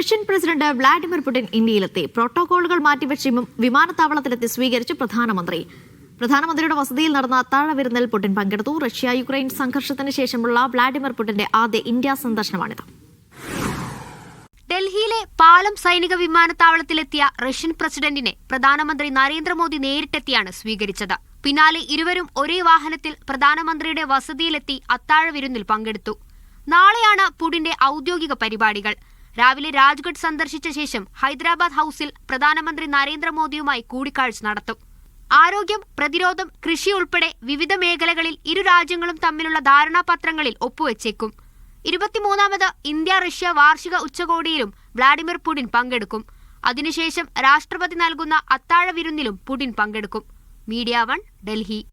Russian president Vladimir Putin ഇന്ത്യയിലെത്തി. പ്രോട്ടോകോളുകൾ മാറ്റിവെച്ച് വിമ- വിമാനത്താവളത്തിലെത്തി സ്വീകരിച്ച് പ്രധാനമന്ത്രി. പ്രധാനമന്ത്രിയുടെ വസതിയിൽ നടന്ന അത്താഴവിരുന്നിൽ പുടിൻ പങ്കെടുത്തു. റഷ്യ യുക്രൈൻ സംഘർഷത്തിന് ശേഷമുള്ള വ്ളാഡിമിർ പുടിന്റെ ആദ്യ ഇന്ത്യ സന്ദർശനമാണിത്. ഡൽഹിയിലെ പാലം സൈനിക വിമാനത്താവളത്തിലെത്തിയ റഷ്യൻ പ്രസിഡന്റിനെ പ്രധാനമന്ത്രി നരേന്ദ്രമോദി നേരിട്ടെത്തിയാണ് സ്വീകരിച്ചത്. പിന്നാലെ ഇരുവരും ഒരേ വാഹനത്തിൽ പ്രധാനമന്ത്രിയുടെ വസതിയിലെത്തി അത്താഴ വിരുന്നിൽ പങ്കെടുത്തു. നാളെയാണ് പുടിന്റെ ഔദ്യോഗിക പരിപാടികൾ. രാവിലെ രാജ്ഘട്ട് സന്ദർശിച്ച ശേഷം ഹൈദരാബാദ് ഹൌസിൽ പ്രധാനമന്ത്രി നരേന്ദ്രമോദിയുമായി കൂടിക്കാഴ്ച നടത്തും. ആരോഗ്യം പ്രതിരോധം കൃഷി ഉൾപ്പെടെ വിവിധ മേഖലകളിൽ ഇരു രാജ്യങ്ങളും തമ്മിലുള്ള ധാരണാപത്രങ്ങളിൽ ഒപ്പുവെച്ചേക്കും. ഇരുപത്തിമൂന്നാമത് ഇന്ത്യ റഷ്യ വാർഷിക ഉച്ചകോടിയിലും വ്ളാഡിമിർ പുടിൻ പങ്കെടുക്കും. അതിനുശേഷം രാഷ്ട്രപതി നൽകുന്ന അത്താഴ വിരുന്നിലും പുടിൻ പങ്കെടുക്കും. Media One Delhi.